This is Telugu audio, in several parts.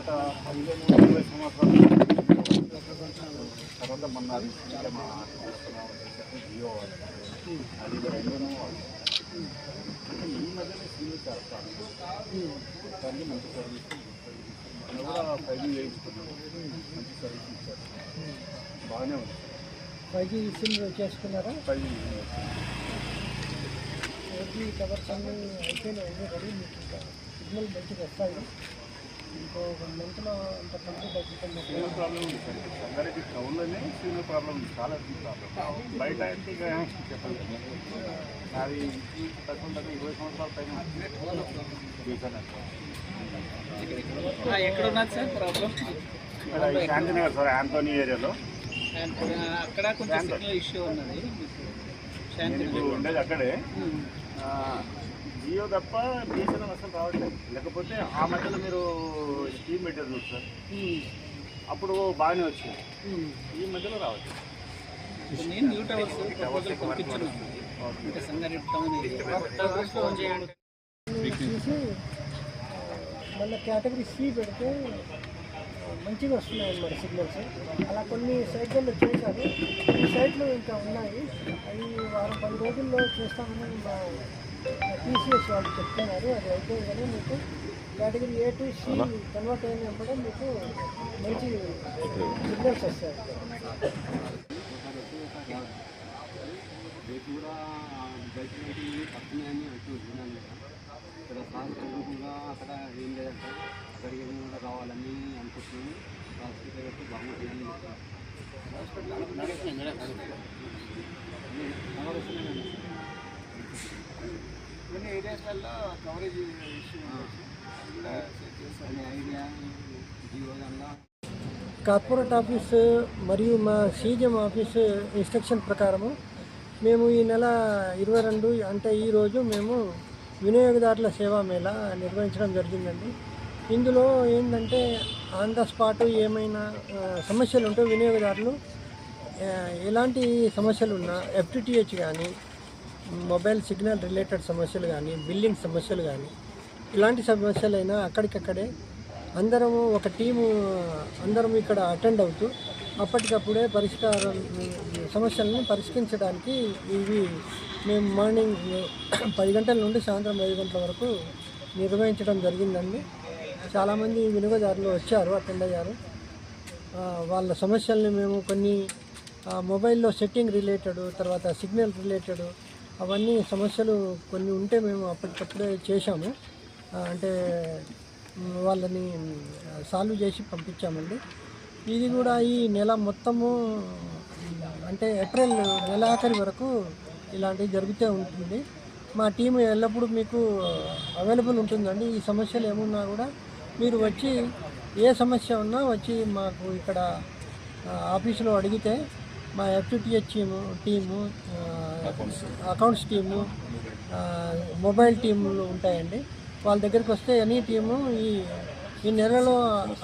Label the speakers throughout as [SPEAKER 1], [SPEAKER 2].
[SPEAKER 1] గత పదిహేను ఇరవై సంవత్సరాలు తర్వాత మొన్న రీసెంట్గా అంటే మా జియో వాళ్ళు. అది కూడా రెండోనో వాళ్ళు. ఈ మధ్యనే సీనియర్ చాలా ప్రాబ్లం దాన్ని మంచి సర్వీస్ కూడా ఫైవ్ జీ చేయించుకున్నాం మంచి సర్వీస్ ఇచ్చారు బాగానే ఉంది
[SPEAKER 2] ఫైవ్ జీ సిమ్ చేసుకున్నారా
[SPEAKER 1] five G
[SPEAKER 2] four G covers అన్నీ అయిపోయినాయి అన్నీ రెడీ మీకు సిగ్నల్ మంచిగా వస్తాయి ఇంకో మంత్లో అంత కంప్లీట్
[SPEAKER 1] సిగ్నల్ ప్రాబ్లం ఉంది సార్. సంగారెడ్డి టౌన్లోనే సిగ్నల్ ప్రాబ్లం ఉంది. చాలా ప్రాబ్లం బయట అంటే ఇక చెప్పండి? అది తక్కువ తక్కువ ఇరవై సంవత్సరాల పైన
[SPEAKER 3] ఎక్కడ ఉన్నది సార్ ప్రాబ్లం?
[SPEAKER 1] ఇక్కడ శాంతినగర్ సార్ ఆంటోనీ ఏరియాలో.
[SPEAKER 3] అక్కడ కొంచెం సిగ్నల్ ఇష్యూ ఉన్నది. శాంతి
[SPEAKER 1] నేను ఇప్పుడు ఉండేది అక్కడే. ఆ, జియో తప్ప బీఎస్ఎన్ఎల్ అసలు రావట్లేదు. లేకపోతే ఆ మధ్యలో మీరు స్కీమ్ పెట్టారు సార్. అప్పుడు బాగానే వచ్చింది. ఈ మధ్యలో రావట్లేదు.
[SPEAKER 3] నేను న్యూ టవర్స్ ప్రపోజల్ పంపించున్నాను అంటే సంగారెడ్డి టౌన్ ఏరియా ఫోన్ చేయండి
[SPEAKER 2] చూసి మళ్ళీ కేటగిరీ సి పెడితే మంచిగా వస్తున్నాయి అన్నమాట సిగ్నల్స్ అలా కొన్ని సైట్లలో చేశారు. సైట్లు ఇంకా ఉన్నాయి. అవి వారం పది రోజుల్లో చేస్తామని మా టీసీఎస్ వాళ్ళు చెప్తున్నారు. అది అయితే కానీ మీకు category A to C convert అయినప్పుడు మీకు మంచి సిగ్నల్స్ వస్తాయి.
[SPEAKER 4] రేపు కూడా బయట పడుతున్నాయని అంటూ విన్నాను ఇక్కడ కూడా అక్కడ ఏం లేదంటే. అక్కడికి కూడా రావాలని అనుకుంటున్నాను. హాస్పిటల్ అయితే బాగుంటుందని
[SPEAKER 3] కొన్ని ఏరియాస్లలో coverage issue
[SPEAKER 4] Idea
[SPEAKER 2] corporate office మరియు మా సీజం ఆఫీస్ ఇన్స్ట్రక్షన్ ప్రకారము మేము ఈ నెల ఇరవై రెండు అంటే ఈరోజు మేము వినియోగదారుల సేవా మేళా నిర్వహించడం జరిగిందండి. ఇందులో ఏంటంటే ఆన్ ద స్పాట్ ఏమైనా సమస్యలు ఉంటే వినియోగదారులు ఎలాంటి సమస్యలు ఉన్నా ఎఫ్టిటిహెచ్ కానీ మొబైల్ సిగ్నల్ రిలేటెడ్ సమస్యలు కానీ బిల్లింగ్ సమస్యలు కానీ ఇలాంటి సమస్యలైనా అక్కడికక్కడే అందరము ఒక టీము అందరం ఇక్కడ అటెండ్ అవుతూ అప్పటికప్పుడే పరిష్కారం సమస్యలను పరిష్కరించడానికి ఇవి మేము మార్నింగ్ పది గంటల నుండి సాయంత్రం ఐదు గంటల వరకు నిర్వహించడం జరిగిందండి. చాలామంది వినియోగదారులు వచ్చారు అటెండ్ అయ్యారు. వాళ్ళ సమస్యల్ని మేము కొన్ని మొబైల్లో సెట్టింగ్ రిలేటెడ్ తర్వాత సిగ్నల్ రిలేటెడ్ అవన్నీ సమస్యలు కొన్ని ఉంటే మేము అప్పటికప్పుడే చేశాము. అంటే వాళ్ళని సాల్వ్ చేసి పంపించామండి. ఇది కూడా ఈ నెల మొత్తము అంటే ఏప్రిల్ నెల ఆఖరి వరకు ఇలాంటివి జరుగుతూ ఉంటుంది. మా టీం ఎల్లప్పుడూ మీకు అవైలబుల్ ఉంటుందండి. ఈ సమస్యలు ఏమున్నా కూడా మీరు వచ్చి ఏ సమస్య ఉన్నా వచ్చి మాకు ఇక్కడ ఆఫీసులో అడిగితే మా FTTH team team accounts. Team mobile టీములు ఉంటాయండి. వాళ్ళ దగ్గరికి వస్తే ఎనీ టీము ఈ ఈ నెలలో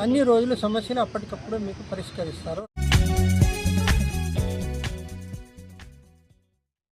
[SPEAKER 2] అన్ని రోజులు సమస్యలు అప్పటికప్పుడు మీకు పరిష్కరిస్తారు.